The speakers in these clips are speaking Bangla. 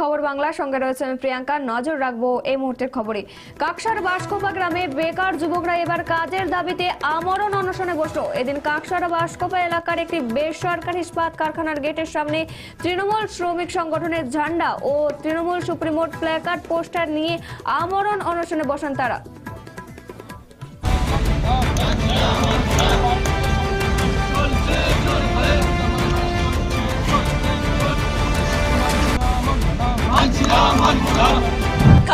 খবর বাংলা সঙ্গে রয়েছে আমি প্রিয়াঙ্কা। নজর রাখব এই মুহূর্তের খবরে। কাকসার বাসকোপা গ্রামে বেকার যুবকরা এবার কাজের দাবিতে আমরণ অনশনে বসল। এদিন কাকসার বাসকোপা এলাকার একটি বেসরকারি ইস্পাত কারখানার গেটের সামনে তৃণমূল শ্রমিক সংগঠনের ঝান্ডা ও তৃণমূল সুপ্রিমোর প্ল্যাকার্ড পোস্টার নিয়ে আমরণ অনশনে বসেন তারা।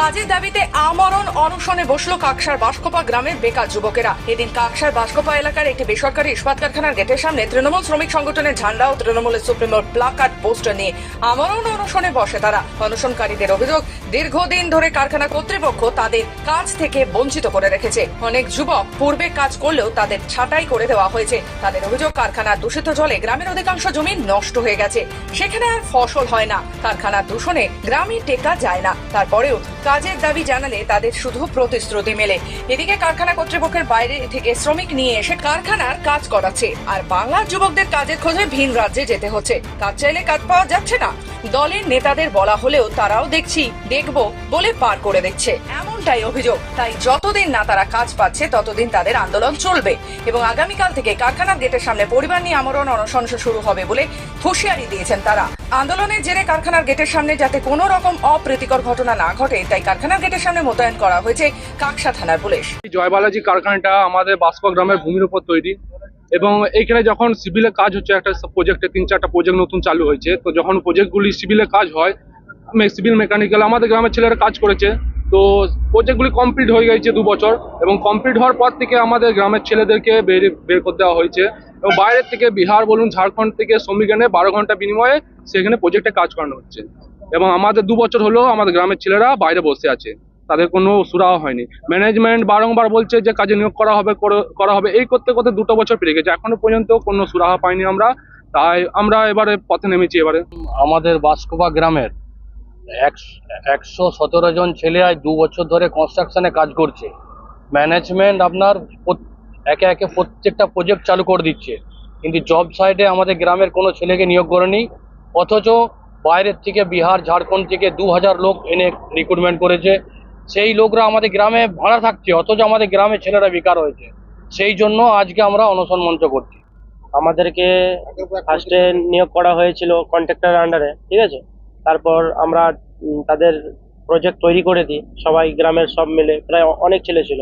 কাজের দাবিতে আমরণ অনশনে বসল কাকসার বাসকোপা গ্রামের বেকার যুবকেরা। এদিন কাকসার বাসকোপা এলাকার একটি বেসরকারি ইস্পাত কারখানার গেটের সামনে তৃণমূল শ্রমিক সংগঠনের ঝান্ডা ও তৃণমূলের সুপ্রিমোর প্লাকার্ড পোস্টার নিয়ে আমরণ অনশনে বসে তারা। অনশনকারীদের অভিযোগ, দীর্ঘদিন ধরে কারখানা কর্তৃপক্ষ তাদের কাজ থেকে বঞ্চিত করে রেখেছে। অনেক যুবক পূর্বে কাজ করলেও তাদের ছাঁটাই করে দেওয়া হয়েছে। তাদের অভিযোগ, কারখানার দূষিত জলে গ্রামের অধিকাংশ জমি নষ্ট হয়ে গেছে। সেখানে আর ফসল হয় না। কারখানার দূষণে গ্রামে টেকা যায় না। তারপরেও কাজের দাবি জানালে তাদের শুধু প্রতিশ্রুতি মেলে। এদিকে কারখানা কর্তৃপক্ষের বাইরে থেকে শ্রমিক নিয়ে এসে কারখানার কাজ করাচ্ছে। আর বাংলার যুবকদের কাজের খোঁজে ভিন রাজ্যে যেতে হচ্ছে। কাজ চাইলে কাজ পাওয়া যাচ্ছে না। দলের নেতাদের বলা হলেও তারাও দেখছি, দেখব বলে পার করে দিচ্ছে। এমনটাই অভিযোগ। তাই যতদিন না তারা কাজ পাচ্ছে, ততদিন তাদের আন্দোলন চলবে। এবং আগামীকাল থেকে কারখানার গেটের সামনে পরিবার নিয়ে আমরণ অনশন শুরু হবে বলে হুঁশিয়ারি দিয়েছেন তারা। আন্দোলনের জেরে কারখানার গেটের সামনে যাতে কোনো রকম অপ্রীতিকর ঘটনা না ঘটে, তাই কারখানার গেটের সামনে মোতায়েন করা হয়েছে কাকসা থানার পুলিশ। জয় জয়বালাজি কারখানাটা আমাদের বাস্প গ্রামের ভূমির উপর তৈরি। এবং এখানে যখন সিভিলে কাজ হচ্ছে, একটা প্রজেক্টে তিন চারটা প্রজেক্ট নতুন চালু হয়েছে। তো যখন প্রজেক্টগুলি সিভিলে কাজ হয় সিভিল মেকানিক্যাল আমাদের গ্রামের ছেলেরা কাজ করেছে। তো প্রজেক্টগুলি কমপ্লিট হয়ে গেছে দু বছর এবং কমপ্লিট হওয়ার পর থেকে আমাদের গ্রামের ছেলেদেরকে বের বের করে দেওয়া হয়েছে এবং বাইরের থেকে বিহার বলুন, ঝাড়খণ্ড থেকে শ্রমিক এনে বারো ঘণ্টা বিনিময়ে সেখানে প্রজেক্টে কাজ করানো হচ্ছে। এবং আমাদের দু বছর হলো আমাদের গ্রামের ছেলেরা বাইরে বসে আছে। তাদের কোনো সুরাহা হয়নি। ম্যানেজমেন্ট বারংবার বলছে যে কাজে নিয়োগ করা হবে করা হবে। এই করতে করতে দুটো বছর পেরিয়ে গেছে। এখনও পর্যন্ত কোনো সুরাহা পাইনি আমরা। তাই আমরা এবারে পথে নেমেছি এবারে। আমাদের বাসকোপা গ্রামের একশ- সতেরো জন ছেলে আজ দু বছর ধরে কনস্ট্রাকশনে কাজ করছে। ম্যানেজমেন্ট আপনার একে একে প্রত্যেকটা প্রজেক্ট চালু করে দিচ্ছে। কিন্তু জব সাইডে আমাদের গ্রামের কোনো ছেলেকে নিয়োগ করেনি। অথচ বাইরের থেকে বিহার, ঝাড়খণ্ড থেকে দু হাজার লোক এনে রিক্রুটমেন্ট করেছে। সেই লোকরা আমাদের গ্রামে ভাড়া থাকছে, অথচ আমাদের গ্রামে ছেলেরা বেকার হয়েছে। সেই জন্য আজকে আমরা অনশন মঞ্চ করছি। আমাদেরকে ফার্স্টে নিয়োগ করা হয়েছিল কন্ট্রাক্টর আন্ডারে ঠিক আছে? তারপর আমরা তাদের প্রজেক্ট তৈরি করে দিই। সবাই গ্রামের সব মিলে, প্রায় অনেক ছেলে ছিল।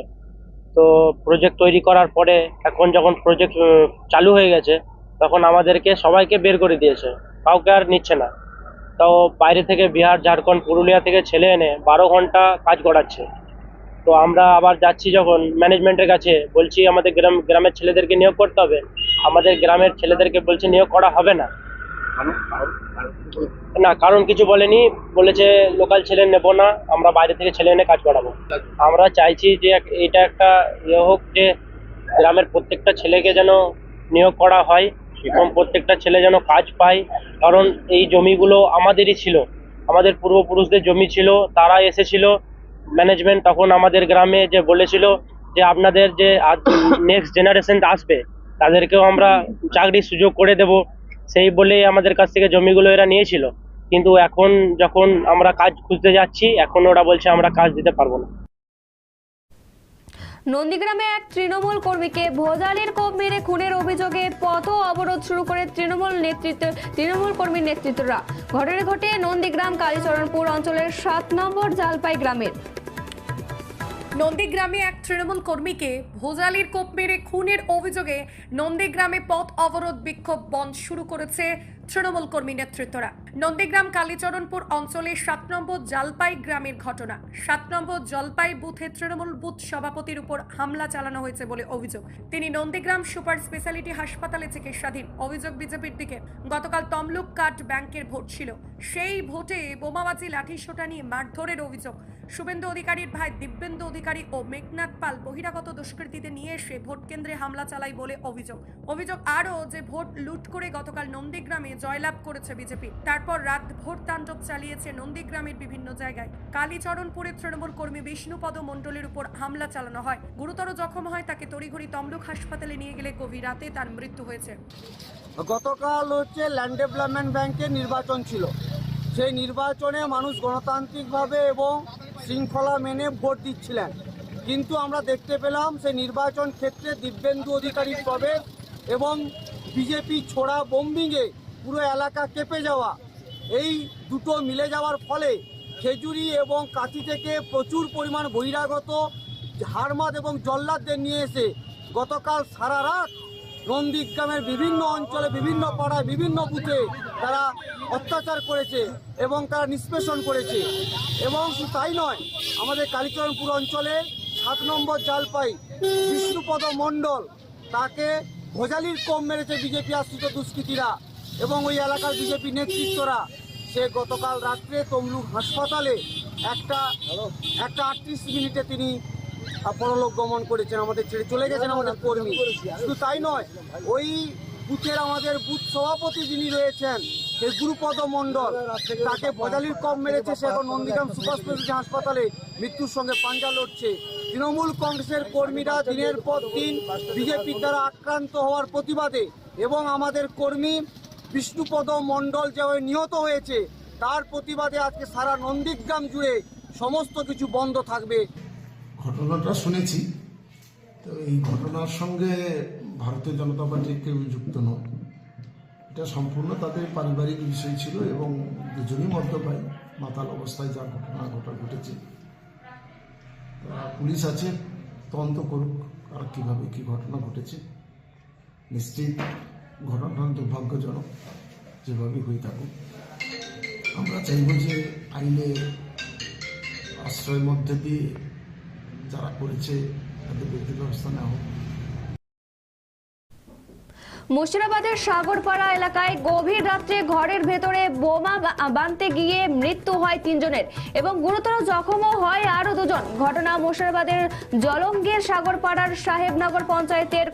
তো প্রজেক্ট তৈরি করার পরে এখন যখন প্রজেক্ট চালু হয়ে গেছে, তখন আমাদেরকে সবাইকে বের করে দিয়েছে। কাউকে আর নিচ্ছে না। তাও বাইরে থেকে বিহার, ঝাড়খণ্ড, পুরুলিয়া থেকে ছেলে এনে বারো ঘণ্টা কাজ করাচ্ছে। তো আমরা আবার যাচ্ছি যখন ম্যানেজমেন্টের কাছে, বলছি আমাদের গ্রাম, গ্রামের ছেলেদেরকে নিয়োগ করতে হবে। আমাদের গ্রামের ছেলেদেরকে বলছে নিয়োগ করা হবে না। না, কারণ কিছু বলেনি। বলেছে, লোকাল ছেলে নেব না, আমরা বাইরে থেকে ছেলে এনে কাজ করাবো আমরা চাইছি যে এটা একটা ইয়ে হোক যে গ্রামের প্রত্যেকটা ছেলেকে যেন নিয়োগ করা হয় এবং প্রত্যেকটা ছেলে যেন কাজ পায়। কারণ এই জমিগুলো আমাদেরই ছিল। আমাদের পূর্বপুরুষদের জমি ছিল, তারা এসেছিল ম্যানেজমেন্ট তখন আমাদের গ্রামে যে বলেছিল যে আপনাদের যে নেক্সট জেনারেশন আসবে, তাদেরকেও আমরা চাকরির সুযোগ করে দেব। সেই বলেই আমাদের কাছ থেকে জমিগুলো এরা নিয়েছিল। কিন্তু এখন যখন আমরা কাজ খুঁজতে যাচ্ছি এখন ওরা বলছে আমরা কাজ দিতে পারব না। নন্দীগ্রামে এক তৃণমূল কর্মীকে ভোজালির কোপ মেরে খুনের অভিযোগে পথ অবরোধ শুরু করে তৃণমূল নেতৃত্ব তৃণমূল কর্মীর নেতৃত্বরা। ঘটনা ঘটে নন্দীগ্রাম কালীচরণপুর অঞ্চলের সাত নম্বর জালপাই গ্রামের। নন্দীগ্রামে এক তৃণমূল কর্মীকে ভোজালির কোপ মেরে খুনের অভিযোগে নন্দীগ্রামে পথ অবরোধ বিক্ষোভ বন্ধ শুরু করেছে তৃণমূল কর্মী নেতৃত্বরা। নন্দীগ্রাম, কালীচরণপুর অঞ্চলের সাত নম্বর জালপাই গ্রামের ঘটনা। সাত নম্বর জলপাই বুথে তৃণমূল বুথ সভাপতির উপর হামলা চালানো হয়েছে বলে অভিযোগ। তিনি নন্দীগ্রাম সুপার স্পেশালিটি হাসপাতালে চিকিৎসাধীন। অভিযোগ বিজেপির দিকে। গতকাল তমলুক কাট ব্যাংকের ভোট ছিল। সেই ভোটে বোমাবাজি, লাঠিসোঁটা নিয়ে মারধরের অভিযোগ। শুভেন্দু অধিকারীর ভাই দিব্যেন্দু অধিকারী ও মেঘনাথ পাল বহিরাগত দুষ্কৃতীদের নিয়ে এসে ভোট কেন্দ্রে হামলা চালায় বলে অভিযোগ। অভিযোগ আরও যে ভোট লুট করে গতকাল নন্দীগ্রামে জয়লাভ করেছে বিজেপি। তারপর রাত ভোট তাণ্ডব চালিয়েছে নন্দীগ্রামের বিভিন্ন জায়গায়। কালীচরণপুরে তৃণমূল কর্মী বিষ্ণুপদ মণ্ডলের উপর হামলা চালানো হয়। গুরুতর জখম হয় তাকে তড়িঘড়ি তমলুক হাসপাতালে নিয়ে গেলে গভীর রাতে তার মৃত্যু হয়েছে। গতকাল হচ্ছে ল্যান্ড ডেভেলপমেন্ট ব্যাংকের নির্বাচন ছিল। সেই নির্বাচনে মানুষ গণতান্ত্রিকভাবে এবং শৃঙ্খলা মেনে ভোট দিচ্ছিলেন। কিন্তু আমরা দেখতে পেলাম সেই নির্বাচন ক্ষেত্রে দিব্যেন্দু অধিকারী প্রবেশ এবং বিজেপি ছোড়া বোম্বিংয়ে পুরো এলাকা কেঁপে যাওয়া। এই দুটো মিলে যাওয়ার ফলে খেজুরি এবং কাঁথি থেকে প্রচুর পরিমাণ বহিরাগত হারমাদ এবং জল্লাদদের নিয়ে এসে গতকাল সারা রাত নন্দীগ্রামের বিভিন্ন অঞ্চলে, বিভিন্ন পাড়ায়, বিভিন্ন বুথে তারা অত্যাচার করেছে এবং তারা নিষ্পেষণ করেছে। এবং শুধু তাই নয়, আমাদের কালীচরণপুর অঞ্চলে সাত নম্বর জালপাই বিষ্ণুপদ মণ্ডল তাকে ভোজালির কম মেরেছে বিজেপি আশ্রিত দুষ্কৃতীরা। এবং ওই এলাকার বিজেপি নেতৃত্বরা সে গতকাল রাত্রে তমলুক হাসপাতালে একটা একটা আটত্রিশ মিনিটে তিনি পরলোক গমন করেছেন আমাদের ছেড়ে চলে গেছেন আমাদের কর্মী। শুধু তাই নয় ওই বুথের আমাদের বুথ সভাপতি যিনি রয়েছেন সেই গুরুপদ মণ্ডল তাকে বজালির কম মেরেছে সে এখন নন্দীগ্রাম সুপার স্পেশালিটি হাসপাতালে মৃত্যুর সঙ্গে পাঞ্জা লড়ছে। তৃণমূল কংগ্রেসের কর্মীরা দিনের পর দিন বিজেপির দ্বারা আক্রান্ত হওয়ার প্রতিবাদে এবং আমাদের কর্মী বিষ্ণুপদ মণ্ডল যেভাবে নিহত হয়েছে, তার প্রতিবাদে আজকে সারা নন্দীগ্রাম জুড়ে সমস্ত কিছু বন্ধ থাকবে। ঘটনাটা শুনেছি। তো এই ঘটনার সঙ্গে ভারতীয় জনতা পার্টির কেউ যুক্ত নয় এটা সম্পূর্ণ তাদের পারিবারিক বিষয় ছিল এবং দুজনই মদ্যপাই মাতাল অবস্থায় যা ঘটনা ঘটা ঘটেছে। পুলিশ আছে, তদন্ত করুক আর কীভাবে কী ঘটনা ঘটেছে, নিশ্চিত ঘটনা দুর্ভাগ্যজনক যেভাবেই হয়ে থাকুক। আমরা চাইব যে আইনে আশ্রয়ের মধ্যে দিয়ে যারা করেছে তাদের বিরুদ্ধে ব্যবস্থা নেওয়া হোক। মুর্শিদাবাদের সাগরপাড়া এলাকায় গভীর রাত্রে ঘরের ভেতরে বোমা বা- বাঁধতে গিয়ে মৃত্যু হয় তিনজনের এবং গুরুতর জখমও হয় আরও দুজন। ঘটনা মুর্শিদাবাদের জলঙ্গের সাগরপাড়ার সাহেবনগর পঞ্চায়েতের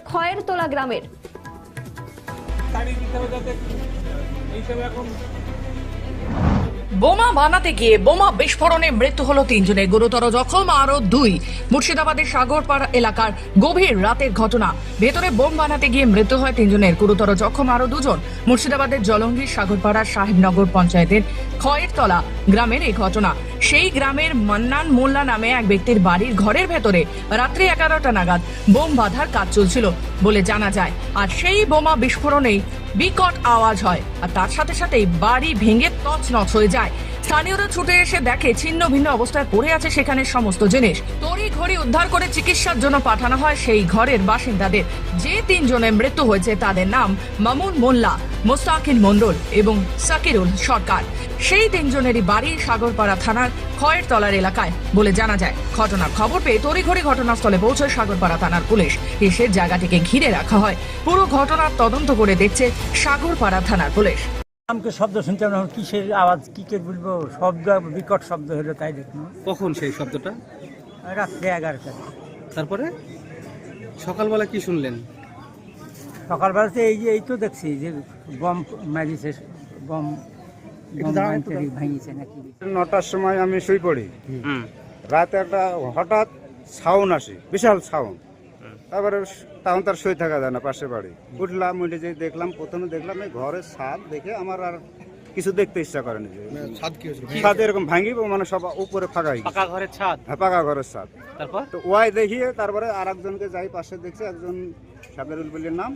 বোমা বানাতে গিয়ে বোমা বিস্ফোরণে মৃত্যু হলো তিনজনের। গুরুতর জখম আরও দুই। মুর্শিদাবাদের সাগরপাড়া এলাকার গভীর রাতের ঘটনা। ভেতরে বোম বানাতে গিয়ে মৃত্যু হয় তিনজনের। গুরুতর জখম আরও দুজন। মুর্শিদাবাদের জলঙ্গির সাগরপাড়া সাহেবনগর পঞ্চায়েতের খয়েরতলা গ্রামের এই ঘটনা। সেই গ্রামের মান্নান মোল্লা নামে এক ব্যক্তির বাড়ির ঘরের ভেতরে রাত্রি এগারোটা নাগাদ বোম বাঁধার কাজ চলছিল বলে জানা যায়। আর সেই বোমা বিস্ফোরণেই বিকট আওয়াজ হয়, আর তার সাথে সাথেই বাড়ি ভেঙে তছ নছ হয়ে যায়। স্থানীয়রা ছুটে এসে দেখে ছিন্ন ভিন্ন অবস্থায় পড়ে আছে সেখানে সমস্ত জিনিস। তড়ি ঘড়ি উদ্ধার করে চিকিৎসার জন্য পাঠানো হয় সেই ঘরের বাসিন্দাদের। যে তিনজনের মৃত্যু হয়েছে তাদের নাম মামুন মোল্লা, মোস্তাকিন মন্ডল এবং সাকিরুল সরকার। সেই তিনজনেরই বাড়ি সাগরপাড়া থানার খয়ের তলার এলাকায় বলে জানা যায়। ঘটনার খবর পেয়ে তড়িঘড়ি ঘটনাস্থলে পৌঁছয় সাগরপাড়া থানার পুলিশ। এসে জায়গাটিকে ঘিরে রাখা হয়। পুরো ঘটনার তদন্ত করে দেখছে সাগরপাড়া থানার পুলিশ। আমাকে শব্দ শুনতাম না কিসের আওয়াজ কি কে বলব? শব্দ বিকট শব্দ হলো তাই দেখুন। কখন সেই শব্দটা? রাত্রে এগারোটা তারপরে? সকালবেলা কি শুনলেন? সকালবেলাতে এই যে এই তো দেখছি যে বম মারিছে বম বম ভাঙিছে নাকি? নটার সময় আমি শুই পড়ি। রাতে একটা হঠাৎ সাউন্ড আসে বিশাল সাউন্ড। তারপরে তখন তার শুয়ে থাকা যায় না পাশে বাড়ি। উঠলাম উঠে যে দেখলাম প্রথমে দেখলাম এই ঘরের ছাদ দেখে আমার আর কিছু দেখতে ইচ্ছা করেনি যে ছাদ এরকম ভাঙি মানে সব উপরে ফাঁকা। পাকা ঘরের ছাদ? হ্যাঁ, পাকা ঘরের ছাদ। তারপর? তো ওয়াই দেখিয়ে তারপরে আর একজনকে যাই পাশে দেখছি একজন সাবেরুল বলির নাম।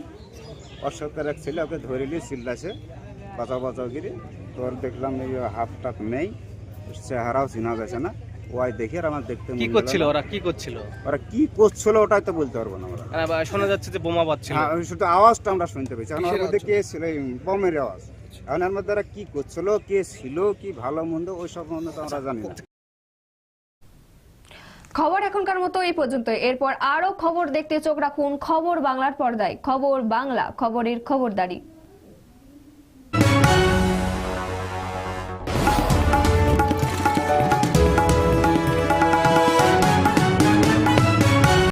অশোকের এক ছেলে ওকে ধরে নিয়ে চিল্লাছে বাঁচাও বাঁচাও গিরি। তোর দেখলাম এই হাফ টাক নেই চেহারাও চিনা যাচ্ছে না। ওয়াই দেখে আর আমার দেখতে কি করছিল ওরা? কি করছিল? ওরা কি করছিল ওটাই তো বলতে পারব না আমরা শোনা যাচ্ছে যে বোমা বাজছিল হ্যাঁ, শুধু আওয়াজটা আমরা শুনতে পেয়েছি। ওর মধ্যে কে ছিল? এই বমের আওয়াজ। এখন এর মধ্যে ওরা কি করছিল কে ছিল কি ভালো মন্দ ওই সব মন্দ তো আমরা জানি না। খবর এখনকার মতো এই পর্যন্ত। এরপর আরও খবর দেখতে চোখ রাখুন খবর বাংলার পর্দায়। খবর বাংলা খবরের খবরদারি।